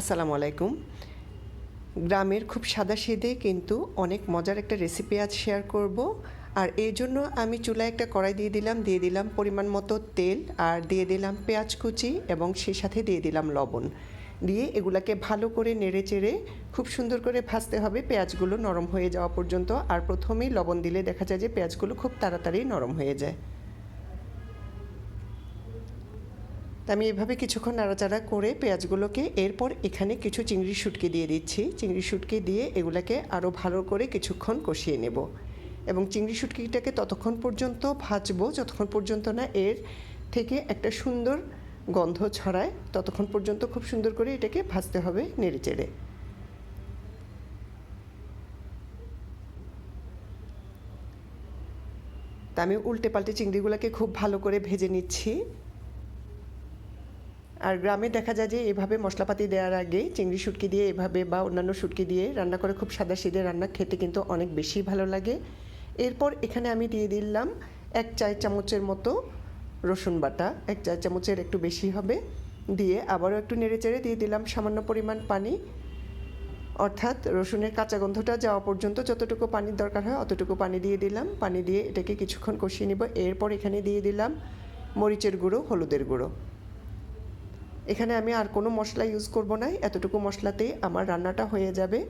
আসসালামু আলাইকুম। গ্রামের খুব সাদা সেদে কিন্তু অনেক মজার একটা রেসিপি আজ শেয়ার করব। আর এই জন্য আমি চুলায় একটা কড়াই দিয়ে দিলাম দিয়ে দিলাম পরিমাণ মতো তেল আর দিয়ে দিলাম পেঁয়াজ কুচি এবং সেই সাথে দিয়ে দিলাম লবণ। দিয়ে এগুলাকে ভালো করে নেড়ে চেড়ে খুব সুন্দর করে ভাজতে হবে। পেঁয়াজগুলো নরম হয়ে যাওয়া পর্যন্ত আর প্রথমেই লবণ দিলে দেখা যায় যে পেঁয়াজগুলো খুব তাড়াতাড়ি নরম হয়ে যায়। আমি এভাবে কিছুক্ষণ নাড়াচাড়া করে পেঁয়াজগুলোকে এরপর এখানে কিছু চিংড়ি শুটকি দিয়ে দিচ্ছি। চিংড়ি শুটকি দিয়ে এগুলাকে আরও ভালো করে কিছুক্ষণ কষিয়ে নেব এবং চিংড়ি শুটকিটাকে ততক্ষণ পর্যন্ত ভাজবো। যতক্ষণ পর্যন্ত না এর থেকে একটা সুন্দর গন্ধ ছড়ায়, ততক্ষণ পর্যন্ত খুব সুন্দর করে এটাকে ভাজতে হবে নেড়ে চেড়ে তা আমি উল্টে পাল্টে চিংড়িগুলোকে খুব ভালো করে ভেজে নিচ্ছি। আর গ্রামে দেখা যায় যে এভাবে মশলাপাতি দেওয়ার আগে চিংড়ি শুটকি দিয়ে এভাবে বা অন্যান্য শুটকি দিয়ে রান্না করে খুব সাদা সিদে রান্না খেতে কিন্তু অনেক বেশি ভালো লাগে। এরপর এখানে আমি দিয়ে দিলাম এক চার চামচের মতো রসুন বাটা। এক চার চামচের একটু বেশি হবে। দিয়ে আবারও একটু নেড়ে চেড়ে দিয়ে দিলাম সামান্য পরিমাণ পানি। অর্থাৎ রসুনের কাঁচা গন্ধটা যাওয়া পর্যন্ত যতটুকু পানির দরকার হয় অতটুকু পানি দিয়ে দিলাম। পানি দিয়ে এটাকে কিছুক্ষণ কষিয়ে নিব। এরপর এখানে দিয়ে দিলাম মরিচের গুঁড়ো, হলুদের গুঁড়ো। এখানে আমি আর কোনো মশলা ইউজ করব না, এতটুকু মশলাতেই আমার রান্নাটা হয়ে যাবে।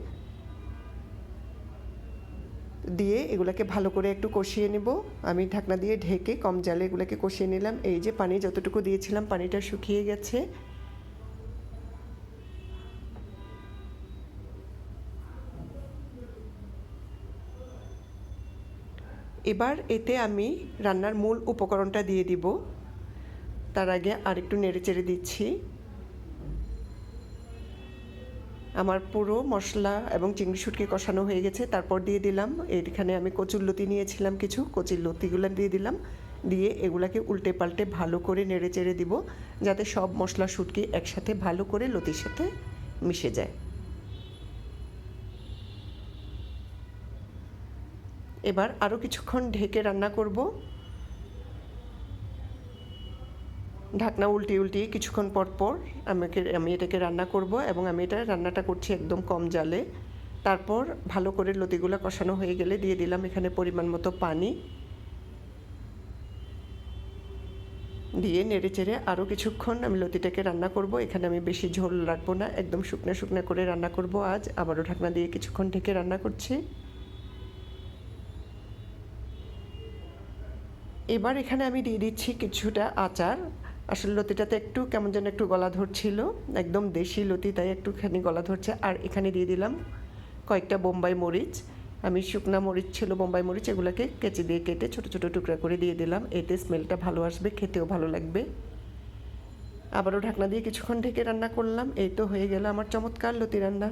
দিয়ে এগুলোকে ভালো করে একটু কষিয়ে নেব। আমি ঢাকনা দিয়ে ঢেকে কম জালে এগুলোকে কষিয়ে নিলাম। এই যে পানি যতটুকু দিয়েছিলাম, পানিটা শুকিয়ে গেছে। এবার এতে আমি রান্নার মূল উপকরণটা দিয়ে দিব। তার আগে আরেকটু নেড়ে চেড়ে দিচ্ছি। আমার পুরো মশলা এবং চিংড়ি শুটকি কষানো হয়ে গেছে। তারপর দিয়ে দিলাম এখানে আমি কচুর লতি নিয়েছিলাম কিছু, কচির লতিগুলো দিয়ে দিলাম। দিয়ে এগুলাকে উল্টে পাল্টে ভালো করে নেড়ে চেড়ে দিব, যাতে সব মশলা শুটকি একসাথে ভালো করে লতির সাথে মিশে যায়। এবার আরও কিছুক্ষণ ঢেকে রান্না করব। ঢাকনা উল্টিয়ে উল্টিয়ে কিছুক্ষণ পর পর আমাকে, আমি এটাকে রান্না করব এবং আমি এটা রান্নাটা করছি একদম কম জালে। তারপর ভালো করে লতিগুলো কষানো হয়ে গেলে দিয়ে দিলাম এখানে পরিমাণ মতো পানি। দিয়ে নেড়ে চেড়ে আরও কিছুক্ষণ আমি লতিটাকে রান্না করব। এখানে আমি বেশি ঝোল রাখব না, একদম শুকনো শুকনো করে রান্না করব আজ। আবারও ঢাকনা দিয়ে কিছুক্ষণ ঢেকে রান্না করছি। এবার এখানে আমি দিয়ে দিচ্ছি কিছুটা আচার। আসলে লতিটাতে একটু কেমন যেন একটু গলা ধরছিল একদম দেশি লতি, তাই একটুখানি গলা ধরছে আর এখানে দিয়ে দিলাম কয়েকটা বোম্বাই মরিচ। আমি শুকনা মরিচ ছিল, বোম্বাই মরিচ, এগুলোকে কেচে দিয়ে কেটে ছোটো ছোটো টুকরা করে দিয়ে দিলাম। এতে স্মেলটা ভালো আসবে, খেতেও ভালো লাগবে। আবারও ঢাকনা দিয়ে কিছুক্ষণ ঢেকে রান্না করলাম। এই তো হয়ে গেল আমার চমৎকার লতি রান্না।